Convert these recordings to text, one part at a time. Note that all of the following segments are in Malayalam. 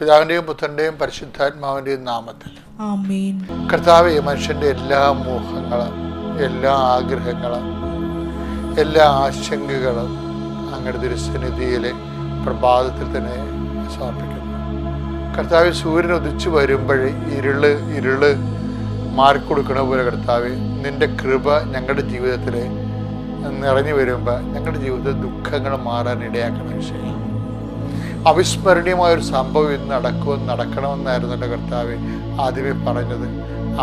പിതാവിന്റെയും പുത്രന്റെയും പരിശുദ്ധാത്മാവിന്റെയും നാമത്തിൽ. കർത്താവ് മനുഷ്യന്റെ എല്ലാ മോഹങ്ങളും എല്ലാ ആഗ്രഹങ്ങളും എല്ലാ ആശങ്കകളും അങ്ങയുടെ തിരുസന്നിധിയിലെ പ്രഭാതത്തിൽ തന്നെ സമർപ്പിക്കുന്നു. കർത്താവ് സൂര്യൻ ഉദിച്ചു വരുമ്പോഴേ ഇരുൾ ഇരുൾ മാറിക്കൊടുക്കണ പോലെ കർത്താവ് നിന്റെ കൃപ ഞങ്ങളുടെ ജീവിതത്തിൽ നിറഞ്ഞു വരുമ്പോൾ ഞങ്ങളുടെ ജീവിതത്തിൽ ദുഃഖങ്ങൾ മാറാൻ ഇടയാക്കണം വിഷയം അവിസ്മരണീയമായ ഒരു സംഭവം ഇന്ന് നടക്കുമെന്ന് നടക്കണമെന്നായിരുന്നല്ലോ കർത്താവ് ആദ്യമേ പറഞ്ഞത്.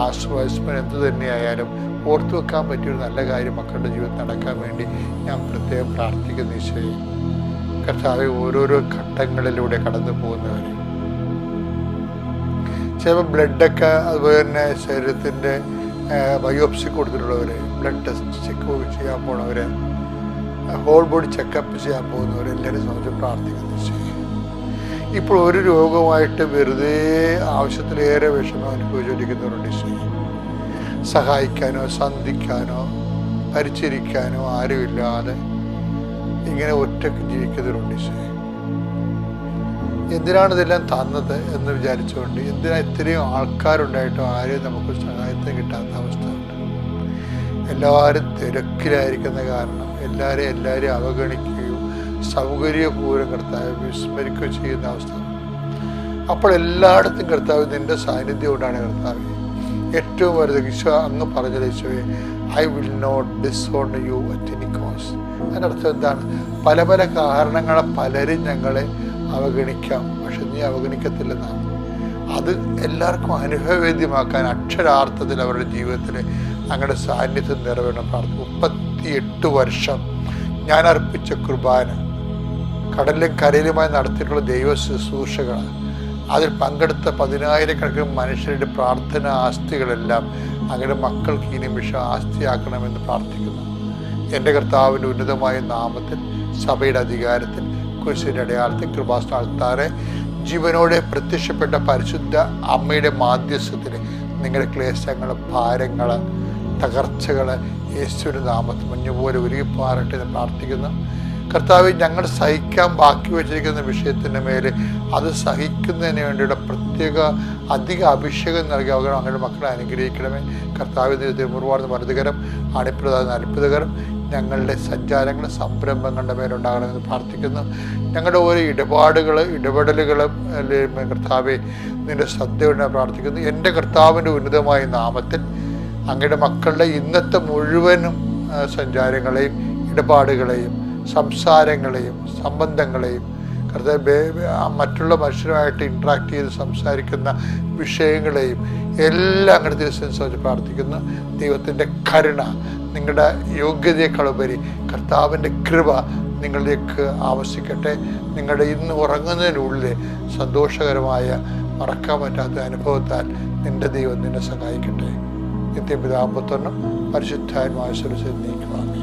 ആശ്വാസ്മരം എന്തു തന്നെയായാലും ഓർത്തു വെക്കാൻ പറ്റിയൊരു നല്ല കാര്യം മക്കളുടെ ജീവിതത്തിൽ നടക്കാൻ വേണ്ടി ഞാൻ പ്രത്യേകം പ്രാർത്ഥിക്കുന്ന ഈശോയെ. കർത്താവ് ഓരോരോ ഘട്ടങ്ങളിലൂടെ കടന്നു പോകുന്നവർ ചിലപ്പോൾ ബ്ലഡൊക്കെ അതുപോലെ തന്നെ ശരീരത്തിന്റെ ബയോപ്സി കൊടുത്തിട്ടുള്ളവർ ബ്ലഡ് ടെസ്റ്റ് ചെക്ക് ചെയ്യാൻ പോണവർ ഹോൾ ബോഡി ചെക്കപ്പ് ചെയ്യാൻ പോകുന്നവർ എല്ലാവരും സംബന്ധിച്ച് പ്രാർത്ഥിക്കുന്നു ഇപ്പോൾ ഒരു രോഗമായിട്ട് വെറുതെ ആവശ്യത്തിലേറെ വിഷമം അനുഭവിച്ചുകൊണ്ടിരിക്കുന്നവരുണ്ട് സഹായിക്കാനോ സന്ധിക്കാനോ പരിചരിക്കാനോ ആരുമില്ലാതെ ഇങ്ങനെ ഒറ്റയ്ക്ക് ജീവിക്കുന്നവരുണ്ട് എന്തിനാണ് ഇതെല്ലാം തന്നത് എന്ന് വിചാരിച്ചുകൊണ്ട് എന്തിനാ ഇത്രയും ആൾക്കാരുണ്ടായിട്ടും ആരെയും നമുക്ക് സഹായത്തെ കിട്ടാത്ത അവസ്ഥ? എല്ലാവരും തിരക്കിലായിരിക്കുന്ന കാരണം എല്ലാവരെയും എല്ലാവരെയും അവഗണിക്കുകയും സൗകര്യപൂർവം കർത്താവ് വിസ്മരിക്കുകയോ ചെയ്യുന്ന അവസ്ഥ. അപ്പോൾ എല്ലായിടത്തും കർത്താവ് നിന്റെ സാന്നിധ്യം കൊണ്ടാണ് കർത്താവ്. ഏറ്റവും വലുത് ഈശോ അങ്ങ് പറഞ്ഞത് ഈശോയെ I will not disown you at any cost അതിന്റെ അർത്ഥം എന്താണ്? പല പല കാരണങ്ങളെ പലരും ഞങ്ങളെ അവഗണിക്കാം പക്ഷെ നീ അവഗണിക്കത്തില്ലെന്നാണ് അത് എല്ലാവർക്കും അനുഭവവേദ്യമാക്കാൻ അക്ഷരാർത്ഥത്തിൽ അവരുടെ ജീവിതത്തിൽ അങ്ങയുടെ സാന്നിധ്യം നിറവേണം പ്രാർത്ഥന. മുപ്പത്തിയെട്ട് വർഷം ഞാൻ അർപ്പിച്ച കുർബാന. കടലിലും കരയിലുമായി നടത്തിയിട്ടുള്ള ദൈവ ശുശ്രൂഷകൾ അതിൽ പങ്കെടുത്ത പതിനായിരക്കണക്കിന് മനുഷ്യരുടെ പ്രാർത്ഥന ആസ്തികളെല്ലാം അങ്ങനെ മക്കൾക്ക് ഈ നിമിഷം ആസ്തിയാക്കണമെന്ന് പ്രാർത്ഥിക്കുന്നു. എന്റെ കർത്താവിന്റെ ഉന്നതമായ നാമത്തിൽ സഭയുടെ അധികാരത്തിൽ കുരിശിന്റെ അടയാളത്തിൽ കൃപാസ്ഥാനത്താറെ ജീവനോടെ പ്രത്യക്ഷപ്പെട്ട പരിശുദ്ധ അമ്മയുടെ മാധ്യസ്ഥത്തിന് നിങ്ങളുടെ ക്ലേശങ്ങൾ ഭാരങ്ങൾ തകർച്ചകൾ യേശുവിന്റെ നാമത്തിൽ മഞ്ഞുപോലെ ഉരുകിപ്പാറട്ടെ എന്ന് പ്രാർത്ഥിക്കുന്നു. കർത്താവ് ഞങ്ങൾ സഹിക്കാൻ ബാക്കി വച്ചിരിക്കുന്ന വിഷയത്തിന്റെ മേൽ അത് സഹിക്കുന്നതിന് വേണ്ടിയുള്ള പ്രത്യേക അധിക അഭിഷേകം നൽകി അവർ അങ്ങനെ മക്കളെ അനുഗ്രഹിക്കണമേ. കർത്താവിന്റെ തിരുമുറുവാർന്ന് വലുതുകരം അണിപ്രദാന അത്ഭുതകരം ഞങ്ങളുടെ സഞ്ചാരങ്ങൾ സംരംഭങ്ങളുടെ മേലുണ്ടാകണമെന്ന് പ്രാർത്ഥിക്കുന്നു. ഞങ്ങളുടെ ഓരോ ഇടപാടുകൾ ഇടപെടലുകളും അല്ലേ, കർത്താവെ നിന്റെ ശ്രദ്ധയുണ്ട് പ്രാർത്ഥിക്കുന്നു. എന്റെ കർത്താവിന്റെ ഉന്നതമായ നാമത്തിൽ അങ്ങയുടെ മക്കളുടെ ഇന്നത്തെ മുഴുവനും സഞ്ചാരങ്ങളെയും ഇടപാടുകളെയും സംസാരങ്ങളെയും സംബന്ധങ്ങളെയും കർത്താവ് മറ്റുള്ള മനുഷ്യരുമായിട്ട് ഇൻട്രാക്ട് ചെയ്ത് സംസാരിക്കുന്ന വിഷയങ്ങളെയും എല്ലാം അങ്ങയുടെ തിരുസംസാരിച്ച് പ്രാർത്ഥിക്കുന്നു. ദൈവത്തിന്റെ കരുണ നിങ്ങളുടെ യോഗ്യതയെക്കാളുപരി കർത്താവിന്റെ കൃപ നിങ്ങളിലേക്ക് ആവശ്യിക്കട്ടെ നിങ്ങളുടെ ഇന്ന് ഉറങ്ങുന്നതിനുള്ളിൽ സന്തോഷകരമായ മറക്കാൻ പറ്റാത്ത അനുഭവത്താൽ നിന്റെ ദൈവം നിന്നെ സഹായിക്കട്ടെ. നിത്യപിതാമ്പത്തൊന്നും പരിശുദ്ധാത്മായ സ്വരത്തിൽ നീക്കുവാങ്ങി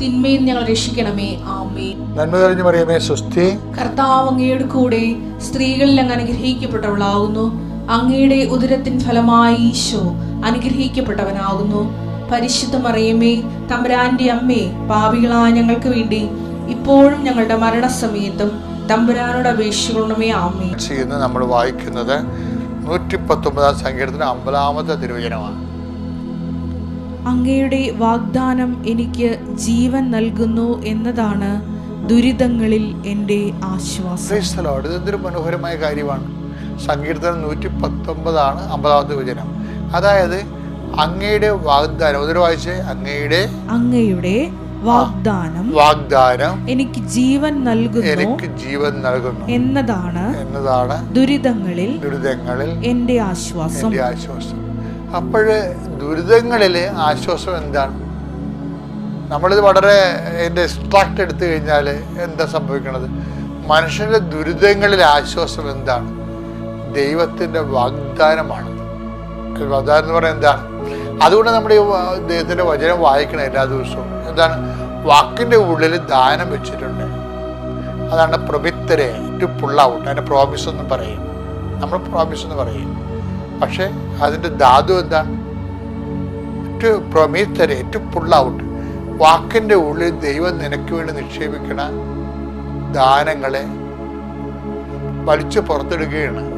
തിന്മയിൽ ഞങ്ങൾ രക്ഷിക്കണമേ. ആമേ നന്മ തെളിഞ്ഞു മറിയമേ സ്വസ്തി. കർത്താവ് അങ്ങയുടെ കൂടെ സ്ത്രീകളിൽ അങ്ങ് അനുഗ്രഹിക്കപ്പെട്ടവളാകുന്നു അങ്ങയുടെ ഉദരത്തിൻ ഫലമായി ഈശോ അനുഗ്രഹിക്കപ്പെട്ടവനാകുന്നു. പരിശുദ്ധ മറിയമേ തമ്പുരാന്റെ അമ്മേ പാപികളായ ഞങ്ങൾക്ക് വേണ്ടി ഇപ്പോഴും ഞങ്ങളുടെ മരണസമയത്തും തമ്പുരാനോട് അപേക്ഷിക്കണമേ. ആമേ ചെയ്യുന്നത് നമ്മൾ വായിക്കുന്നത് നൂറ്റി പത്തൊമ്പതാം സങ്കീർത്തനം അമ്പതാമത്തെ തിരുവചനമാണ്. അങ്ങയുടെ വാഗ്ദാനം എനിക്ക് ജീവൻ നൽകുന്നു എന്നതാണ് ദുരിതങ്ങളിൽ എന്റെ ആശ്വാസം. എന്തൊരു. മനോഹരമായ കാര്യമാണ്. സങ്കീർത്തനം നൂറ്റി പത്തൊമ്പതാണ് അമ്പതാമത്തെ വചനം. അതായത് അങ്ങയുടെ വാഗ്ദാനം. ഒന്നൊരു വായിച്ച്. അങ്ങയുടെ അങ്ങയുടെ വാഗ്ദാനം വാഗ്ദാനം എനിക്ക് ജീവൻ നൽകുന്നു എനിക്ക് ജീവൻ നൽകുന്നു എന്നതാണ് എന്നതാണ് ദുരിതങ്ങളിൽ ദുരിതങ്ങളിൽ എന്റെ ആശ്വാസം. എന്റെ ആശ്വാസം. അപ്പോഴ് ദുരിതങ്ങളിൽ ആശ്വാസം എന്താണ്? നമ്മളിത് വളരെ എന്റെ എക്സ്ട്രാക്ട് എടുത്തു കഴിഞ്ഞാൽ എന്താ സംഭവിക്കണത്? മനുഷ്യന്റെ ദുരിതങ്ങളിൽ ആശ്വാസം എന്താണ്? ദൈവത്തിന്റെ വാഗ്ദാനമാണ്. വാഗ്ദാനം എന്ന് പറയുന്നത് എന്താണ്? അതുകൊണ്ട് നമ്മുടെ ദൈവത്തിന്റെ വചനം വായിക്കണം എല്ലാ ദിവസവും എന്താണ്? വാക്കിന്റെ ഉള്ളിൽ ദാനം വെച്ചിട്ടുണ്ട്. അതാണ് പ്രഭിത്തരെ ടു പുൾ ഔട്ട് അതിന്റെ പ്രോമിസ് എന്ന് പറയും. നമ്മൾ പ്രോമിസ് എന്ന് പറയും. പക്ഷേ അതിന്റെ ധാതു എന്താണ്? പ്രൊമീത്തരെ ടു പുൾ ഔട്ട് വാക്കിന്റെ ഉള്ളിൽ ദൈവം നിനക്ക് വേണ്ടി നിക്ഷേപിക്കണ ദാനങ്ങളെ വലിച്ചു പുറത്തെടുക്കുകയാണ്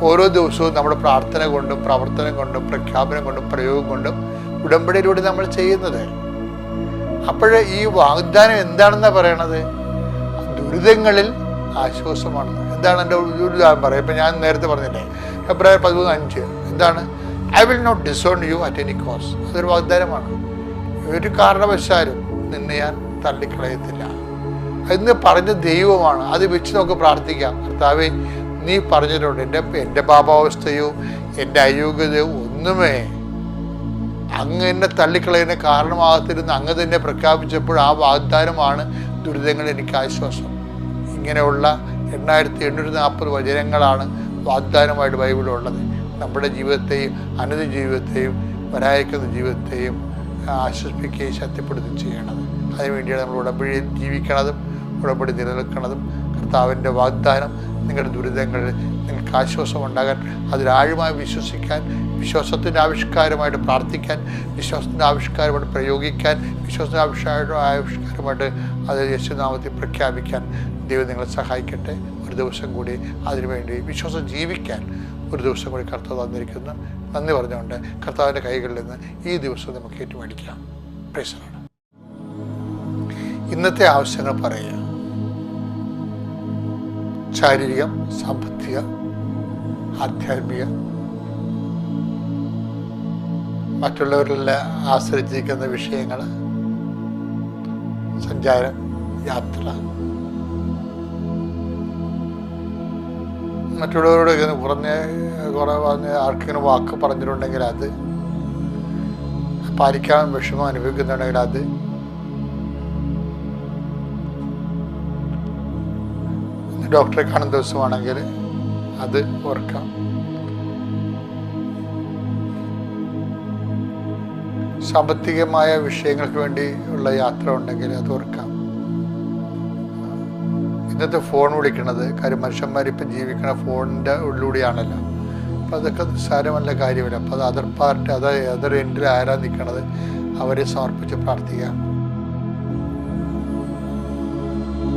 ഓരോ ദിവസവും നമ്മുടെ പ്രാർത്ഥന കൊണ്ടും പ്രവർത്തനം കൊണ്ടും പ്രഖ്യാപനം കൊണ്ടും പ്രയോഗം കൊണ്ടും ഉടമ്പടിയിലൂടെ നമ്മൾ ചെയ്യുന്നത്. അപ്പോഴേ ഈ വാഗ്ദാനം എന്താണെന്നാ പറയണത്? ദുരിതങ്ങളിൽ ആശ്വാസമാണ്. എന്താണ് എന്റെ ഒരു ഉദാഹരണം പറയാം. ഇപ്പം ഞാൻ നേരത്തെ പറഞ്ഞില്ലേ? ഫെബ്രുവരി പതിമൂന്ന് അഞ്ച്. എന്താണ്? I will not disown you at any cost അതൊരു വാഗ്ദാനമാണ്. ഒരു കാരണവശാലും നിന്നെ ഞാൻ തള്ളിക്കളയത്തില്ല. എന്ന് പറഞ്ഞ ദൈവമാണ്. അത് വെച്ച് നമുക്ക് പ്രാർത്ഥിക്കാം. കർത്താവേ നീ പറഞ്ഞിട്ടുണ്ട് എന്റെ എന്റെ പാപാവസ്ഥയോ എന്റെ അയോഗ്യതയോ ഒന്നുമേ. അങ്ങ് എന്നെ തള്ളിക്കളയുന്ന കാരണമാകത്തിരുന്ന് അങ്ങ് തന്നെ പ്രഖ്യാപിച്ചപ്പോൾ ആ വാഗ്ദാനമാണ് ദുരിതങ്ങൾ എനിക്ക് ആശ്വാസം. ഇങ്ങനെയുള്ള എണ്ണായിരത്തി എണ്ണൂറ്റി നാൽപ്പത് വചനങ്ങളാണ് വാഗ്ദാനമായിട്ട് ബൈബിളുള്ളത് നമ്മുടെ ജീവിതത്തെയും അനുദ ജീവിതത്തെയും വരായക്കുന്ന ജീവിതത്തെയും ആശ്വസിപ്പിക്കുകയും ശക്തിപ്പെടുത്തുകയും ചെയ്യണത് അതിനുവേണ്ടിയാണ് നമ്മൾ ഉടമ്പടിയിൽ ജീവിക്കണതും ഉടമ്പടി നിലനിൽക്കുന്നതും കർത്താവിന്റെ വാഗ്ദാനം നിങ്ങളുടെ ദുരിതങ്ങളിൽ നിങ്ങൾക്ക് ആശ്വാസം ഉണ്ടാകാൻ അതിലാഴമായി വിശ്വസിക്കാൻ വിശ്വാസത്തിന്റെ ആവിഷ്കാരമായിട്ട് പ്രാർത്ഥിക്കാൻ വിശ്വാസത്തിന്റെ ആവിഷ്കാരമായിട്ട് പ്രയോഗിക്കാൻ വിശ്വാസത്തിന്റെ ആവിഷ്കാര ആവിഷ്കാരമായിട്ട് അത് യേശുനാമത്തിൽ പ്രഖ്യാപിക്കാൻ ദൈവം നിങ്ങളെ സഹായിക്കട്ടെ. ഒരു ദിവസം കൂടി അതിനുവേണ്ടി വിശ്വാസം ജീവിക്കാൻ ഒരു ദിവസം കൂടി കർത്താവ് തന്നിരിക്കുന്നു. നന്ദി പറഞ്ഞുകൊണ്ട് കർത്താവിന്റെ കൈകളിൽ നിന്ന് ഈ ദിവസം നമുക്ക് ഏറ്റുമേടിക്കാം പ്രേസറാണ് ഇന്നത്തെ ആവശ്യങ്ങൾ പറയുക. ശാരീരികം സാമ്പത്തിക ആധ്യാത്മിക. മറ്റുള്ളവരെല്ലാം ആശ്രയിച്ചിരിക്കുന്ന വിഷയങ്ങൾ. സഞ്ചാരം യാത്ര. മറ്റുള്ളവരോട് കുറഞ്ഞ കുറെ പറഞ്ഞ് ആർക്കിങ്ങനെ വാക്ക് പറഞ്ഞിട്ടുണ്ടെങ്കിൽ അത് പാലിക്കാൻ വിഷമം അനുഭവിക്കുന്നുണ്ടെങ്കിൽ അത് ഡോക്ടറെ കാണുന്ന ദിവസമാണെങ്കിൽ അത് ഓർക്കാം. സാമ്പത്തികമായ വിഷയങ്ങൾക്ക് വേണ്ടി ഉള്ള യാത്ര ഉണ്ടെങ്കിൽ അത് ഓർക്കാം. ഇന്നത്തെ ഫോൺ വിളിക്കണത് കാര്യം മനുഷ്യന്മാർ ഇപ്പം ജീവിക്കണ ഫോണിന്റെ ഉള്ളിലൂടെയാണല്ലോ. അപ്പം അതൊക്കെ നിസ്സാരമല്ല കാര്യമില്ല. അപ്പോൾ അത് അതർ പാർട്ടി അത് അതർ എൻഡിൽ ആരാ നിൽക്കണത് അവരെ സമർപ്പിച്ച് പ്രാർത്ഥിക്കാം.